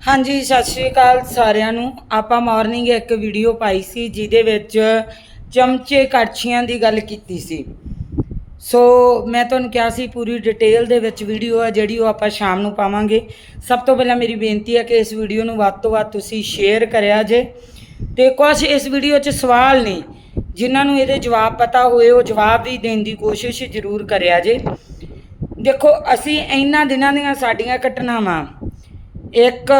ਹਾਂਜੀ, ਸਤਿ ਸ਼੍ਰੀ ਅਕਾਲ ਸਾਰਿਆਂ ਨੂੰ। ਆਪਾਂ ਮਾਰਨਿੰਗ ਇੱਕ ਵੀਡੀਓ ਪਾਈ ਸੀ, ਜਿਹਦੇ ਵਿੱਚ ਚਮਚੇ ਕੜਛੀਆਂ ਦੀ ਗੱਲ ਕੀਤੀ ਸੀ। ਸੋ ਮੈਂ ਤੁਹਾਨੂੰ ਕਿਹਾ ਸੀ, ਪੂਰੀ ਡਿਟੇਲ ਦੇ ਵਿੱਚ ਵੀਡੀਓ ਆ, ਜਿਹੜੀ ਉਹ ਆਪਾਂ ਸ਼ਾਮ ਨੂੰ ਪਾਵਾਂਗੇ। ਸਭ ਤੋਂ ਪਹਿਲਾਂ ਮੇਰੀ ਬੇਨਤੀ ਹੈ ਕਿ ਇਸ ਵੀਡੀਓ ਨੂੰ ਵੱਧ ਤੋਂ ਵੱਧ ਤੁਸੀਂ ਸ਼ੇਅਰ ਕਰਿਆ ਜੇ। ਤੇ ਕੁਝ ਇਸ ਵੀਡੀਓ 'ਚ ਸਵਾਲ ਨੇ, ਜਿਨ੍ਹਾਂ ਨੂੰ ਇਹਦੇ ਜਵਾਬ ਪਤਾ ਹੋਏ, ਉਹ ਜਵਾਬ ਵੀ ਦੇਣ ਦੀ ਕੋਸ਼ਿਸ਼ ਜ਼ਰੂਰ ਕਰਿਆ ਜੇ। ਦੇਖੋ, ਅਸੀਂ ਇਹਨਾਂ ਦਿਨਾਂ ਦੀਆਂ ਸਾਡੀਆਂ ਘਟਨਾਵਾਂ ਇੱਕ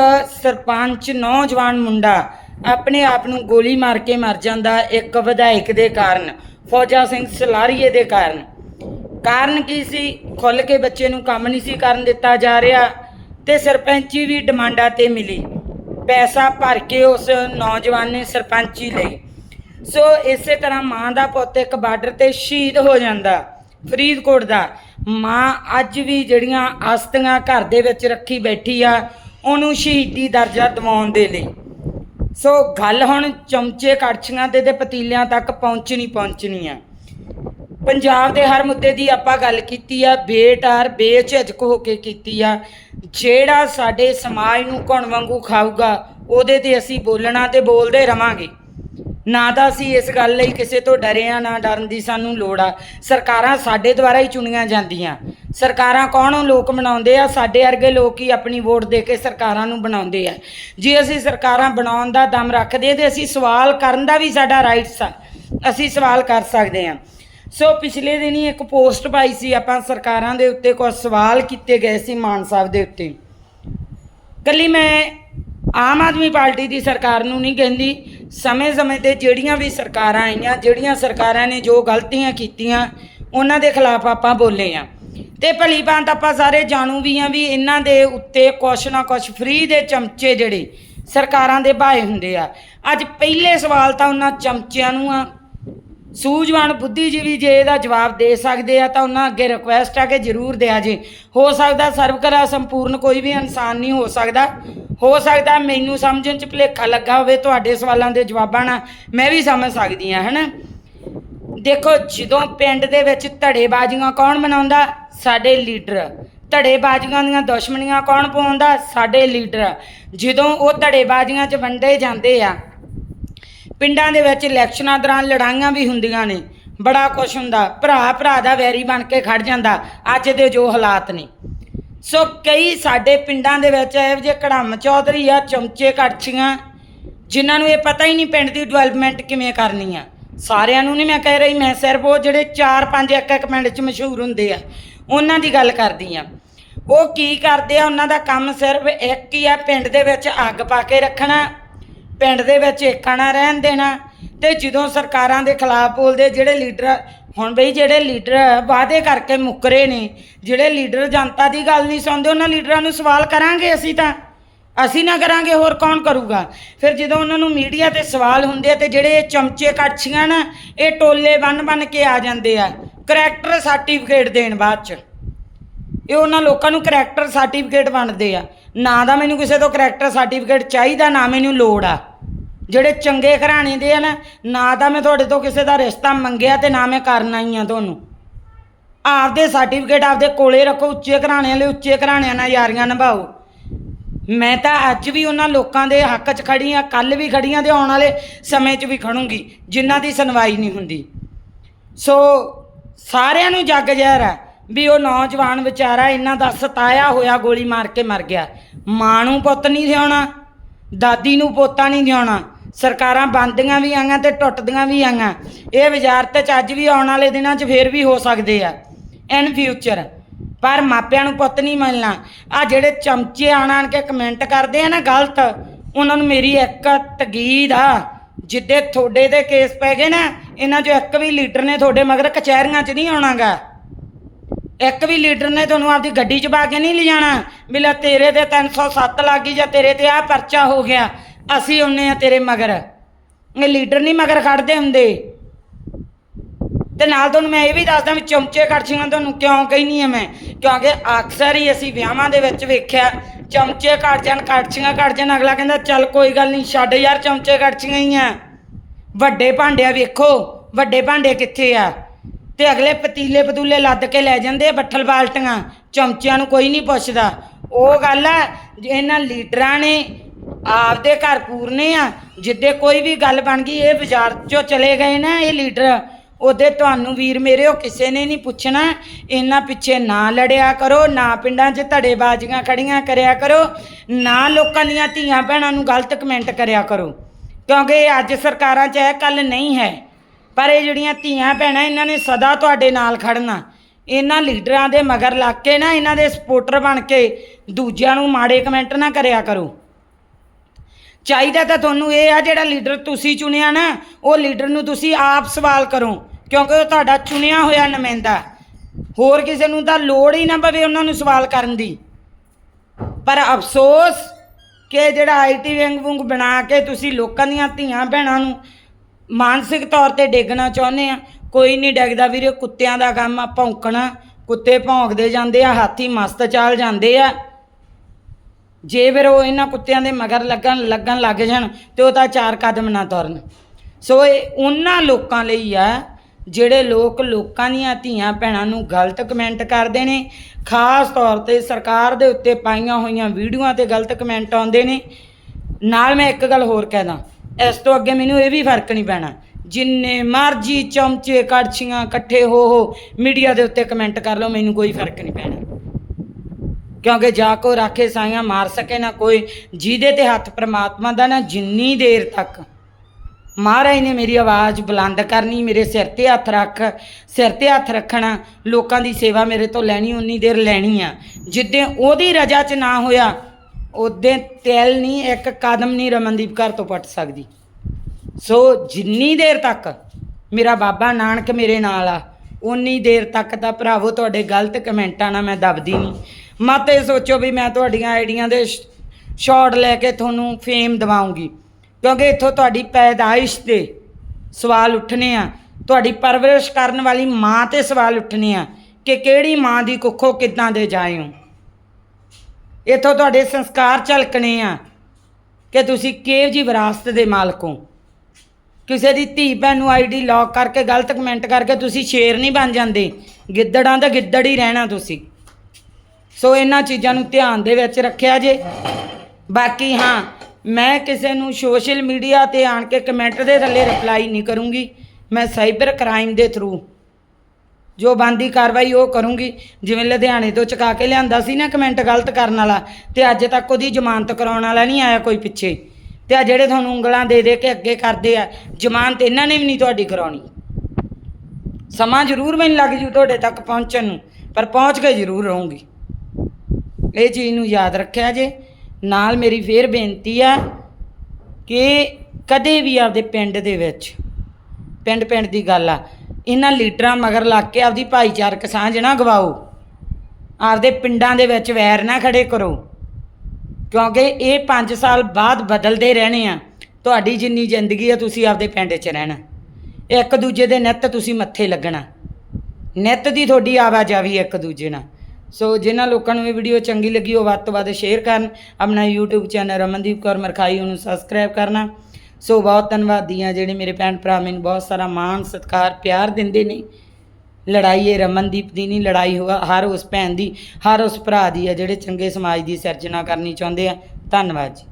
ਸਰਪੰਚ, ਨੌਜਵਾਨ ਮੁੰਡਾ ਆਪਣੇ ਆਪ ਨੂੰ ਗੋਲੀ ਮਾਰ ਕੇ ਮਰ ਜਾਂਦਾ ਇੱਕ ਵਿਧਾਇਕ ਦੇ ਕਾਰਨ, ਫੌਜਾ ਸਿੰਘ ਸਲਾਰੀਏ ਦੇ ਕਾਰਨ। ਕਾਰਨ ਕੀ ਸੀ? ਖੁੱਲ ਕੇ ਬੱਚੇ ਨੂੰ ਕੰਮ ਨਹੀਂ ਸੀ ਕਰਨ ਦਿੱਤਾ ਜਾ ਰਿਹਾ ਤੇ ਸਰਪੰਚੀ ਵੀ ਡਿਮਾਂਡਾਂ ਤੇ ਮਿਲੀ। ਪੈਸਾ ਭਰ ਕੇ ਉਸ ਨੌਜਵਾਨ ਨੇ ਸਰਪੰਚੀ ਲਈ। ਸੋ ਇਸੇ ਤਰ੍ਹਾਂ ਮਾਂ ਦਾ ਪੁੱਤ ਇੱਕ ਬਾਰਡਰ ਤੇ ਸ਼ਹੀਦ ਹੋ ਜਾਂਦਾ, ਫਰੀਦਕੋਟ ਦਾ। ਮਾਂ ਅੱਜ ਵੀ ਜਿਹੜੀਆਂ ਆਸਤੀਆਂ ਘਰ ਦੇ ਵਿੱਚ ਰੱਖੀ ਬੈਠੀ ਆ ਉਹਨੂੰ ਸ਼ਹੀਦੀ ਦਰਜਾ ਦਿਵਾਉਣ ਦੇ ਲਈ। ਸੋ ਗੱਲ ਹੁਣ ਚਮਚੇ ਕੜਛੀਆਂ ਤੇ ਤੇ ਪਤੀਲਿਆਂ ਤੱਕ ਪਹੁੰਚਣੀ ਪਹੁੰਚਣੀ ਆ। ਪੰਜਾਬ ਦੇ ਹਰ ਮੁੱਦੇ ਦੀ ਆਪਾਂ ਗੱਲ ਕੀਤੀ ਆ, ਬੇਟਾਰ, ਬੇਝਿਜਕ ਹੋ ਕੇ ਕੀਤੀ ਆ। ਜਿਹੜਾ ਸਾਡੇ ਸਮਾਜ ਨੂੰ ਘੁਣ ਵਾਂਗੂ ਖਾਊਗਾ, ਉਹਦੇ ਤੇ ਅਸੀਂ ਬੋਲਣਾ ਤੇ ਬੋਲਦੇ ਰਵਾਂਗੇ। ਨਾ ਤਾਂ ਅਸੀਂ ਇਸ ਗੱਲ ਲਈ ਕਿਸੇ ਤੋਂ ਡਰੇ ਆ ਨਾ ਡਰਨ ਦੀ ਸਾਨੂੰ ਲੋੜ ਆ। ਸਰਕਾਰਾਂ ਸਾਡੇ ਦੁਆਰਾ ਹੀ ਚੁਣੀਆਂ ਜਾਂਦੀਆਂ। ਸਰਕਾਰਾਂ ਕੌਣੋਂ ਲੋਕ ਬਣਾਉਂਦੇ ਆ। ਸਾਡੇ ਵਰਗੇ ਲੋਕ ਹੀ ਆਪਣੀ ਵੋਟ ਦੇ ਕੇ ਸਰਕਾਰਾਂ ਨੂੰ ਬਣਾਉਂਦੇ ਆ। ਜੇ ਅਸੀਂ ਸਰਕਾਰਾਂ ਬਣਾਉਣ ਦਾ ਦਮ ਰੱਖਦੇ ਤੇ ਅਸੀਂ ਸਵਾਲ ਕਰਨ ਦਾ ਵੀ ਸਾਡਾ ਰਾਈਟਸ ਆ। ਅਸੀਂ ਸਵਾਲ ਕਰ ਸਕਦੇ ਆ ਸੋ ਪਿਛਲੇ ਦਿਨੀ ਇੱਕ ਪੋਸਟ ਪਾਈ ਸੀ, ਆਪਾਂ ਸਰਕਾਰਾਂ ਦੇ ਉੱਤੇ ਕੁਝ ਸਵਾਲ ਕੀਤੇ ਗਏ ਸੀ ਮਾਨ ਸਾਹਿਬ ਦੇ ਉੱਤੇ। ਕੱਲੀ ਮੈਂ ਆਮ ਆਦਮੀ ਪਾਰਟੀ ਦੀ ਸਰਕਾਰ ਨੂੰ ਨਹੀਂ ਕਹਿੰਦੀ ਸਮੇਂ-ਸਮੇਂ ਤੇ ਜਿਹੜੀਆਂ ਵੀ ਸਰਕਾਰਾਂ ਆਈਆਂ, ਜਿਹੜੀਆਂ ਸਰਕਾਰਾਂ ਨੇ ਜੋ ਗਲਤੀਆਂ ਕੀਤੀਆਂ, ਉਹਨਾਂ ਦੇ ਖਿਲਾਫ ਆਪਾਂ ਬੋਲੇ ਆ। ਤੇ ਭਲੀ ਭਾਂਤ ਆਪਾਂ ਸਾਰੇ ਜਾਣੂ ਵੀ ਆ ਵੀ ਇਹਨਾਂ ਦੇ ਉੱਤੇ ਕੁਛ ਨਾ ਕੁਛ ਫ੍ਰੀ ਦੇ ਚਮਚੇ ਜਿਹੜੇ ਸਰਕਾਰਾਂ ਦੇ ਭਾਏ ਹੁੰਦੇ ਆ। ਅੱਜ ਪਹਿਲੇ ਸਵਾਲ ਤਾਂ ਉਹਨਾਂ ਚਮਚਿਆਂ ਨੂੰ ਆ। ਸੂਝਵਾਨ ਬੁੱਧੀਜੀਵੀ ਜੇ ਇਹਦਾ ਜਵਾਬ ਦੇ ਸਕਦੇ ਆ ਤਾਂ ਉਹਨਾਂ ਅੱਗੇ ਰਿਕੁਐਸਟ ਆ ਕਿ ਜਰੂਰ ਦਿਆ ਜੇ। ਹੋ ਸਕਦਾ ਸਰਵਕਲਾ ਸੰਪੂਰਨ ਕੋਈ ਵੀ ਇਨਸਾਨ ਨਹੀਂ ਹੋ ਸਕਦਾ। ਹੋ ਸਕਦਾ ਮੈਨੂੰ ਸਮਝਣ ਚ ਭੁਲੇਖਾ ਲੱਗਾ ਹੋਵੇ, ਤੁਹਾਡੇ ਸਵਾਲਾਂ ਦੇ ਜਵਾਬਾਂ ਨਾਲ ਮੈਂ ਵੀ ਸਮਝ ਸਕਦੀ ਆ ਹਨਾ? ਦੇਖੋ, ਜਦੋਂ ਪਿੰਡ ਦੇ ਵਿੱਚ ਧੜੇਬਾਜ਼ੀਆਂ ਕੌਣ ਮਨਾਉਂਦਾ? ਸਾਡੇ ਲੀਡਰ। ਧੜੇਬਾਜ਼ੀਆਂ ਦੀਆਂ ਦੁਸ਼ਮਣੀਆਂ ਕੌਣ ਪਾਉਂਦਾ? ਸਾਡੇ ਲੀਡਰ। ਜਦੋਂ ਉਹ ਧੜੇਬਾਜ਼ੀਆਂ 'ਚ ਵੰਡੇ ਜਾਂਦੇ ਆ, ਪਿੰਡਾਂ ਦੇ ਵਿੱਚ ਇਲੈਕਸ਼ਨਾਂ ਦੌਰਾਨ ਲੜਾਈਆਂ ਵੀ ਹੁੰਦੀਆਂ ਨੇ। ਬੜਾ ਕੁਝ ਹੁੰਦਾ। ਭਰਾ ਭਰਾ ਦਾ ਵੈਰੀ ਬਣ ਕੇ ਖੜ ਜਾਂਦਾ। ਅੱਜ ਦੇ ਜੋ ਹਾਲਾਤ ਨੇ। ਸੋ ਕਈ ਸਾਡੇ ਪਿੰਡਾਂ ਦੇ ਵਿੱਚ ਇਹੋ ਜਿਹੇ ਕੜਮ ਚੌਧਰੀ ਆ, ਚਮਚੇ ਕੜਛੀਆਂ, ਜਿਨ੍ਹਾਂ ਨੂੰ ਇਹ ਪਤਾ ਹੀ ਨਹੀਂ ਪਿੰਡ ਦੀ ਡਿਵੈਲਪਮੈਂਟ ਕਿਵੇਂ ਕਰਨੀ ਆ। ਸਾਰਿਆਂ ਨੂੰ ਨਹੀਂ ਮੈਂ ਕਹਿ ਰਹੀ, ਮੈਂ ਸਿਰਫ ਉਹ ਜਿਹੜੇ 4-5 ਇੱਕ ਇੱਕ ਪਿੰਡ 'ਚ ਮਸ਼ਹੂਰ ਹੁੰਦੇ ਆ, ਉਹਨਾਂ ਦੀ ਗੱਲ ਕਰਦੀ ਆ। ਉਹ ਕੀ ਕਰਦੇ ਆ, ਉਹਨਾਂ ਦਾ ਕੰਮ ਸਿਰਫ ਇੱਕ ਹੀ ਆ, ਪਿੰਡ ਦੇ ਵਿੱਚ ਅੱਗ ਪਾ ਕੇ ਰੱਖਣਾ, ਪਿੰਡ ਦੇ ਵਿੱਚ ਏਕਾ ਨਾ ਰਹਿਣ ਦੇਣਾ, ਤੇ ਜਦੋਂ ਸਰਕਾਰਾਂ ਦੇ ਖਿਲਾਫ ਬੋਲਦੇ ਜਿਹੜੇ ਲੀਡਰ ਹੁਣ ਬਈ ਜਿਹੜੇ ਲੀਡਰ ਵਾਅਦੇ ਕਰਕੇ ਮੁੱਕਰੇ ਨੇ, ਜਿਹੜੇ ਲੀਡਰ ਜਨਤਾ ਦੀ ਗੱਲ ਨਹੀਂ ਸੁਣਦੇ, ਉਹਨਾਂ ਲੀਡਰਾਂ ਨੂੰ ਸਵਾਲ ਕਰਾਂਗੇ ਅਸੀਂ ਤਾਂ। ਅਸੀਂ ਨਾ ਕਰਾਂਗੇ, ਹੋਰ ਕੌਣ ਕਰੂਗਾ? ਫਿਰ ਜਦੋਂ ਉਹਨਾਂ ਨੂੰ ਮੀਡੀਆ ਤੇ ਸਵਾਲ ਹੁੰਦੇ ਆ ਤੇ ਜਿਹੜੇ ਇਹ ਚਮਚੇ ਕਾਛੀਆਂ ਨਾ, ਇਹ ਟੋਲੇ ਬੰਨ ਬੰਨ ਕੇ ਆ ਜਾਂਦੇ ਆ, ਕਰੈਕਟਰ ਸਰਟੀਫਿਕੇਟ ਦੇਣ ਬਾਅਦ ਚ। ਇਹ ਉਹਨਾਂ ਲੋਕਾਂ ਨੂੰ ਕਰੈਕਟਰ ਸਰਟੀਫਿਕੇਟ ਬਣਦੇ ਆ। ਨਾ ਦਾ ਮੈਨੂੰ ਕਿਸੇ ਤੋਂ ਕਰੈਕਟਰ ਸਰਟੀਫਿਕੇਟ ਚਾਹੀਦਾ, ਨਾ ਮੈਨੂੰ ਲੋੜ ਆ। ਜਿਹੜੇ ਚੰਗੇ ਘਰਾਣੇ ਦੇ ਆ ਨਾ ਨਾ ਤਾਂ ਮੈਂ ਤੁਹਾਡੇ ਤੋਂ ਕਿਸੇ ਦਾ ਰਿਸ਼ਤਾ ਮੰਗਿਆ ਤੇ ਨਾ ਮੈਂ ਕਰਨਾ ਹੀ ਆ ਤੁਹਾਨੂੰ। ਆਪਦੇ ਸਰਟੀਫਿਕੇਟ ਆਪਦੇ ਕੋਲੇ ਰੱਖੋ, ਉੱਚੇ ਘਰਾਣਿਆਂ ਲਈ ਉੱਚੇ ਘਰਾਣਿਆਂ ਨਾਲ ਯਾਰੀਆਂ ਨਿਭਾਓ। ਮੈਂ ਤਾਂ ਅੱਜ ਵੀ ਉਹਨਾਂ ਲੋਕਾਂ ਦੇ ਹੱਕ 'ਚ ਖੜੀ ਆ ਕੱਲ ਵੀ ਖੜੀ ਆ ਤੇ ਆਉਣ ਵਾਲੇ ਸਮੇਂ 'ਚ ਵੀ ਖੜੂੰਗੀ, ਜਿਨ੍ਹਾਂ ਦੀ ਸੁਣਵਾਈ ਨਹੀਂ ਹੁੰਦੀ। ਸੋ ਸਾਰਿਆਂ ਨੂੰ ਜੱਗ ਜ਼ਹਿਰ ਹੈ ਵੀ ਉਹ ਨੌਜਵਾਨ ਵਿਚਾਰਾ ਇਹਨਾਂ ਦਾ ਸਤਾਇਆ ਹੋਇਆ ਗੋਲੀ ਮਾਰ ਕੇ ਮਰ ਗਿਆ। ਮਾਂ ਨੂੰ ਪੁੱਤ ਨਹੀਂ ਦਿਆਉਣਾ ਦਾਦੀ ਨੂੰ ਪੋਤਾ ਨਹੀਂ ਦਿਆਉਣਾ ਸਰਕਾਰਾਂ ਬੰਦੀਆਂ ਵੀ ਆਈਆਂ ਤੇ ਟੁੱਟਦੀਆਂ ਵੀ ਆਈਆਂ। ਇਹ ਵਜ਼ਾਰਤ 'ਚ ਅੱਜ ਵੀ ਆਉਣ ਵਾਲੇ ਦਿਨਾਂ 'ਚ ਫੇਰ ਵੀ ਹੋ ਸਕਦੇ ਆ। ਇਨ ਫਿਊਚਰ ਪਰ ਮਾਪਿਆਂ ਨੂੰ ਪੁੱਤ ਨਹੀਂ ਮਿਲਣਾ। ਆ ਜਿਹੜੇ ਚਮਚੇ ਆਣ ਆਣ ਕੇ ਕਮੈਂਟ ਕਰਦੇ ਆ ਨਾ ਗਲਤ, ਉਹਨਾਂ ਨੂੰ ਮੇਰੀ ਇੱਕ ਤਗੀਦ ਆ। ਜਿੱਦੇ ਤੁਹਾਡੇ ਤੇ ਕੇਸ ਪੈ ਗਏ ਨਾ, ਇਹਨਾਂ 'ਚੋਂ ਇੱਕ ਵੀ ਲੀਡਰ ਨੇ ਤੁਹਾਡੇ ਮਗਰ ਕਚਹਿਰੀਆਂ 'ਚ ਨਹੀਂ ਆਉਣਾਗਾ। ਇੱਕ ਵੀ ਲੀਡਰ ਨੇ ਤੁਹਾਨੂੰ ਆਪਦੀ ਗੱਡੀ 'ਚ ਪਾ ਕੇ ਨਹੀਂ ਲਿਜਾਣਾ। ਬਿਲਾ ਤੇਰੇ ਤੇ 307 ਲੱਗ ਗਈ ਜਾਂ ਤੇਰੇ ਤੇ ਆਹ ਪਰਚਾ ਹੋ ਗਿਆ। ਅਸੀਂ ਆਉਨੇ ਆ ਤੇਰੇ ਮਗਰ। ਇਹ ਲੀਡਰ ਨਹੀਂ ਮਗਰ ਖੜਦੇ ਹੁੰਦੇ। ਤੇ ਨਾਲ ਤੁਹਾਨੂੰ ਮੈਂ ਇਹ ਵੀ ਦੱਸਦਾ ਵੀ ਚਮਚੇ ਕੜਛੀਆਂ ਤੁਹਾਨੂੰ ਕਿਉਂ ਕਹਿਨੀ ਆ ਮੈਂ? ਕਿਉਂਕਿ ਅਕਸਰ ਹੀ ਅਸੀਂ ਵਿਆਹਾਂ ਦੇ ਵਿੱਚ ਵੇਖਿਆ, ਚਮਚੇ ਕੱਢ ਜਾਣ ਕੜਛੀਆਂ ਕੱਟ ਜਾਣ। ਅਗਲਾ ਕਹਿੰਦਾ, ਚੱਲ ਕੋਈ ਗੱਲ ਨਹੀਂ, ਛੱਡ ਯਾਰ, ਚਮਚੇ ਕੜਛੀਆਂ ਹੀ ਆ। ਵੱਡੇ ਭਾਂਡਿਆ ਵੇਖੋ, ਵੱਡੇ ਭਾਂਡੇ ਕਿੱਥੇ ਆ? ਤੇ ਅਗਲੇ ਪਤੀਲੇ ਪਤੂਲੇ ਲੱਦ ਕੇ ਲੈ ਜਾਂਦੇ ਬੱਠਲ ਬਾਲਟੀਆਂ। ਚਮਚਿਆਂ ਨੂੰ ਕੋਈ ਨਹੀਂ ਪੁੱਛਦਾ। ਉਹ ਗੱਲ ਆ, ਇਹਨਾਂ ਲੀਡਰਾਂ ਨੇ ਆਪਦੇ ਘਰ ਪੂਰਨੇ ਆ, ਜਿੱਦੇ ਕੋਈ ਵੀ ਗੱਲ ਬਣ ਗਈ, ਇਹ ਬਾਜ਼ਾਰ ਚੋਂ ਚਲੇ ਗਏ ਨਾ ਇਹ ਲੀਡਰ, ਉਹਦੇ ਤੁਹਾਨੂੰ ਵੀਰ ਮੇਰੇ ਉਹ ਕਿਸੇ ਨੇ ਨਹੀਂ ਪੁੱਛਣਾ। ਇਹਨਾਂ ਪਿੱਛੇ ਨਾ ਲੜਿਆ ਕਰੋ, ਨਾ ਪਿੰਡਾਂ 'ਚ ਧੜੇਬਾਜ਼ੀਆਂ ਖੜੀਆਂ ਕਰਿਆ ਕਰੋ, ਨਾ ਲੋਕਾਂ ਦੀਆਂ ਧੀਆਂ ਭੈਣਾਂ ਨੂੰ ਗਲਤ ਕਮੈਂਟ ਕਰਿਆ ਕਰੋ। ਕਿਉਂਕਿ ਇਹ ਅੱਜ ਸਰਕਾਰਾਂ 'ਚ ਹੈ ਕੱਲ ਨਹੀਂ ਹੈ। ਪਰ ਇਹ ਜਿਹੜੀਆਂ ਧੀਆਂ ਭੈਣਾਂ, ਇਹਨਾਂ ਨੇ ਸਦਾ ਤੁਹਾਡੇ ਨਾਲ ਖੜਨਾ। ਇਹਨਾਂ ਲੀਡਰਾਂ ਦੇ ਮਗਰ ਲੱਗ ਕੇ ਨਾ, ਇਹਨਾਂ ਦੇ ਸਪੋਰਟਰ ਬਣ ਕੇ ਦੂਜਿਆਂ ਨੂੰ ਮਾੜੇ ਕਮੈਂਟ ਨਾ ਕਰਿਆ ਕਰੋ। ਚਾਹੀਦਾ ਤਾਂ ਤੁਹਾਨੂੰ ਇਹ ਆ ਜਿਹੜਾ ਲੀਡਰ ਤੁਸੀਂ ਚੁਣਿਆ ਨਾ, ਉਹ ਲੀਡਰ ਨੂੰ ਤੁਸੀਂ ਆਪ ਸਵਾਲ ਕਰੋ, ਕਿਉਂਕਿ ਉਹ ਤੁਹਾਡਾ ਚੁਣਿਆ ਹੋਇਆ ਨੁਮਾਇੰਦਾ। ਹੋਰ ਕਿਸੇ ਨੂੰ ਤਾਂ ਲੋੜ ਹੀ ਨਾ ਪਵੇ ਉਹਨਾਂ ਨੂੰ ਸਵਾਲ ਕਰਨ ਦੀ। ਪਰ ਅਫਸੋਸ ਕਿ ਜਿਹੜਾ ਆਈਟੀ ਵਿੰਗ ਵੁੰਗ ਬਣਾ ਕੇ ਤੁਸੀਂ ਲੋਕਾਂ ਦੀਆਂ ਧੀਆਂ ਭੈਣਾਂ ਨੂੰ ਮਾਨਸਿਕ ਤੌਰ ਤੇ ਡੇਗਣਾ ਚਾਹੁੰਦੇ ਆ, ਕੋਈ ਨਹੀਂ ਡੈਗਦਾ ਵੀਰੇ, ਕੁੱਤਿਆਂ ਦਾ ਕੰਮ ਆ, ਭੌਂਕਣਾ, ਕੁੱਤੇ ਭੌਂਕਦੇ ਜਾਂਦੇ ਆ, ਹਾਥੀ ਮਸਤ ਚਾਲ ਜਾਂਦੇ ਆ। ਜੇ ਫਿਰ ਉਹ ਇਹਨਾਂ ਕੁੱਤਿਆਂ ਦੇ ਮਗਰ ਲੱਗਣ ਲੱਗਣ ਲੱਗ ਜਾਣ ਤੇ ਉਹ ਤਾਂ ਚਾਰ ਕਦਮ ਨਾ ਤੁਰਨ। ਸੋ ਇਹ ਉਹਨਾਂ ਲੋਕਾਂ ਲਈ ਆ ਜਿਹੜੇ ਲੋਕ ਲੋਕਾਂ ਦੀਆਂ ਧੀਆਂ ਭੈਣਾਂ ਨੂੰ ਗਲਤ ਕਮੈਂਟ ਕਰਦੇ ਨੇ। ਖਾਸ ਤੌਰ ਤੇ ਸਰਕਾਰ ਦੇ ਉੱਤੇ ਪਾਈਆਂ ਹੋਈਆਂ ਵੀਡੀਓਆਂ ਤੇ ਗਲਤ ਕਮੈਂਟ ਆਉਂਦੇ ਨੇ। ਨਾਲ ਮੈਂ ਇੱਕ ਗੱਲ ਹੋਰ ਕਹਿਦਾ, ਇਸ ਤੋਂ ਅੱਗੇ ਮੈਨੂੰ ਇਹ ਵੀ ਫ਼ਰਕ ਨਹੀਂ ਪੈਣਾ। ਜਿੰਨੇ ਮਰਜ਼ੀ ਚਮਚੇ, ਕੜਛੀਆਂ ਇਕੱਠੇ ਹੋ ਹੋ ਮੀਡੀਆ ਦੇ ਉੱਤੇ ਕਮੈਂਟ ਕਰ ਲਓ, ਮੈਨੂੰ ਕੋਈ ਫ਼ਰਕ ਨਹੀਂ ਪੈਣਾ। ਕਿਉਂਕਿ ਜਾ ਕੋ ਰਾਖੇ ਸਾਈਆਂ ਮਾਰ ਸਕੇ ਨਾ ਕੋਈ, ਜਿਹਦੇ ਤੇ ਹੱਥ ਪ੍ਰਮਾਤਮਾ ਦਾ ਨਾ ਜਿੰਨੀ ਦੇਰ ਤੱਕ। ਮਹਾਰਾਜ ਨੇ ਮੇਰੀ ਆਵਾਜ਼ ਬੁਲੰਦ ਕਰਨੀ, ਮੇਰੇ ਸਿਰ ਤੇ ਹੱਥ ਰੱਖ, ਸਿਰ ਤੇ ਹੱਥ ਰੱਖਣਾ, ਲੋਕਾਂ ਦੀ ਸੇਵਾ ਮੇਰੇ ਤੋਂ ਲੈਣੀ, ਉਨੀ ਦੇਰ ਲੈਣੀ ਆ। ਜਿੱਦੇ ਉਹਦੀ ਰਜਾ 'ਚ ਨਾ ਹੋਇਆ ਉਦੋਂ ਤੈਲ ਨਹੀਂ ਇੱਕ ਕਦਮ ਨਹੀਂ ਰਮਨਦੀਪ ਘਰ ਤੋਂ ਪਟ ਸਕਦੀ। ਸੋ ਜਿੰਨੀ ਦੇਰ ਤੱਕ ਮੇਰਾ ਬਾਬਾ ਨਾਨਕ ਮੇਰੇ ਨਾਲ ਆ, ਉਨੀ ਦੇਰ ਤੱਕ ਤਾਂ ਭਰਾਵੋ, ਤੁਹਾਡੇ ਗਲਤ ਕਮੈਂਟਾਂ ਨਾਲ ਮੈਂ ਦਬਦੀ ਨਹੀਂ ਮਤ ਇਹ ਸੋਚੋ ਵੀ ਮੈਂ ਤੁਹਾਡੀਆਂ ਆਈਡੀਆਂ ਦੇ ਸ਼ਾਰਟ ਲੈ ਕੇ ਤੁਹਾਨੂੰ ਫੇਮ ਦਿਵਾਉਂਗੀ। ਕਿਉਂਕਿ ਇੱਥੋਂ ਤੁਹਾਡੀ ਪੈਦਾਇਸ਼ ਤੇ ਸਵਾਲ ਉੱਠਣੇ ਆ। ਤੁਹਾਡੀ ਪਰਵਰਿਸ਼ ਕਰਨ ਵਾਲੀ ਮਾਂ ਤੇ ਸਵਾਲ ਉੱਠਣੇ ਆ ਕਿ ਕਿਹੜੀ ਮਾਂ ਦੀ ਕੁੱਖੋਂ ਕਿੱਦਾਂ ਦੇ ਜਾਇਓ ਇੱਥੋਂ ਤੁਹਾਡੇ ਸੰਸਕਾਰ ਝਲਕਣੇ ਆ ਕਿ ਤੁਸੀਂ ਕਿਹੋ ਜੀ ਵਿਰਾਸਤ ਦੇ ਮਾਲਕ ਹੋ। ਕਿਸੇ ਦੀ ਧੀ ਭੈਣ ਨੂੰ ਆਈਡੀ ਲੌਕ ਕਰਕੇ ਗਲਤ ਕਮੈਂਟ ਕਰਕੇ ਤੁਸੀਂ ਸ਼ੇਰ ਨਹੀਂ ਬਣ ਜਾਂਦੇ। ਗਿੱਦੜਾਂ ਦਾ ਗਿੱਦੜ ਹੀ ਰਹਿਣਾ ਤੁਸੀਂ। ਸੋ ਇਹਨਾਂ ਚੀਜ਼ਾਂ ਨੂੰ ਧਿਆਨ ਦੇ ਵਿੱਚ ਰੱਖਿਆ ਜੇ। ਬਾਕੀ ਹਾਂ, ਮੈਂ ਕਿਸੇ ਨੂੰ ਸੋਸ਼ਲ ਮੀਡੀਆ ਤੇ ਆਣ ਕੇ ਕਮੈਂਟ ਦੇ ਥੱਲੇ ਰਿਪਲਾਈ ਨਹੀਂ ਕਰੂੰਗੀ। ਮੈਂ ਸਾਈਬਰ ਕ੍ਰਾਈਮ ਦੇ ਥਰੂ ਜੋ ਬੰਦੀ ਕਾਰਵਾਈ ਉਹ ਕਰੂੰਗੀ। ਜਿਵੇਂ ਲੁਧਿਆਣੇ ਤੋਂ ਚੁਕਾ ਕੇ ਲਿਆਂਦਾ ਸੀ ਨਾ ਕਮੈਂਟ ਗਲਤ ਕਰਨ ਵਾਲਾ, ਤੇ ਅੱਜ ਤੱਕ ਉਹਦੀ ਜ਼ਮਾਨਤ ਕਰਾਉਣ ਵਾਲਾ ਨਹੀਂ ਆਇਆ ਕੋਈ ਪਿੱਛੇ। ਤੇ ਆ ਜਿਹੜੇ ਤੁਹਾਨੂੰ ਉਂਗਲਾਂ ਦੇ ਦੇ ਕੇ ਅੱਗੇ ਕਰਦੇ ਆ, ਜ਼ਮਾਨਤ ਇਹਨਾਂ ਨੇ ਵੀ ਨਹੀਂ ਤੁਹਾਡੀ ਕਰਾਉਣੀ। ਸਮਾਂ ਜ਼ਰੂਰ ਮੈਨੂੰ ਲੱਗ ਜੂ ਤੁਹਾਡੇ ਤੱਕ ਪਹੁੰਚਣ ਨੂੰ, ਪਰ ਪਹੁੰਚ ਕੇ ਜ਼ਰੂਰ ਰਹੂੰਗੀ। ਇਹ ਚੀਜ਼ ਨੂੰ ਯਾਦ ਰੱਖਿਆ ਜੇ। ਨਾਲ ਮੇਰੀ ਫੇਰ ਬੇਨਤੀ ਆ ਕਿ ਕਦੇ ਵੀ ਆਪਦੇ ਪਿੰਡ ਦੇ ਵਿੱਚ, ਪਿੰਡ ਪਿੰਡ ਦੀ ਗੱਲ ਆ, ਇਹਨਾਂ ਲੀਡਰਾਂ ਮਗਰ ਲੱਗ ਕੇ ਆਪਦੀ ਭਾਈਚਾਰਕ ਸਾਂਝ ਨਾ ਗਵਾਓ। ਆਪਦੇ ਪਿੰਡਾਂ ਦੇ ਵਿੱਚ ਵੈਰ ਨਾ ਖੜੇ ਕਰੋ। ਕਿਉਂਕਿ ਇਹ 5 ਸਾਲ ਬਾਅਦ ਬਦਲਦੇ ਰਹਿਣੇ ਆ। ਤੁਹਾਡੀ ਜਿੰਨੀ ਜ਼ਿੰਦਗੀ ਆ, ਤੁਸੀਂ ਆਪਦੇ ਪਿੰਡ 'ਚ ਰਹਿਣਾ। ਇੱਕ ਦੂਜੇ ਦੇ ਨਿੱਤ ਤੁਸੀਂ ਮੱਥੇ ਲੱਗਣਾ। ਨਿੱਤ ਦੀ ਤੁਹਾਡੀ ਆਵਾਜਾਈ ਇੱਕ ਦੂਜੇ ਨਾਲ। ਸੋ ਜਿਨ੍ਹਾਂ ਲੋਕਾਂ ਨੂੰ ਇਹ ਵੀਡੀਓ ਚੰਗੀ ਲੱਗੀ, ਉਹ ਵੱਧ ਤੋਂ ਵੱਧ ਸ਼ੇਅਰ ਕਰਨ। ਆਪਣਾ YouTube ਚੈਨਲ ਰਮਨਦੀਪ ਕੌਰ ਮਰਖਾਈ, ਉਹਨੂੰ ਸਬਸਕ੍ਰਾਈਬ ਕਰਨਾ। ਸੋ ਬਹੁਤ ਧੰਨਵਾਦੀ ਆ ਜਿਹੜੇ ਮੇਰੇ ਭੈਣ ਭਰਾ ਮੈਨੂੰ ਬਹੁਤ ਸਾਰਾ ਮਾਣ, ਸਤਿਕਾਰ, ਪਿਆਰ ਦਿੰਦੇ ਨੇ। ਲੜਾਈ ਇਹ ਰਮਨਦੀਪ ਦੀ ਨਹੀਂ, ਲੜਾਈ ਹੋਆ ਹਰ ਉਸ ਭੈਣ ਦੀ, ਹਰ ਉਸ ਭਰਾ ਦੀ ਆ ਜਿਹੜੇ ਚੰਗੇ ਸਮਾਜ ਦੀ ਸਿਰਜਣਾ ਕਰਨੀ ਚਾਹੁੰਦੇ ਆ। ਧੰਨਵਾਦ ਜੀ।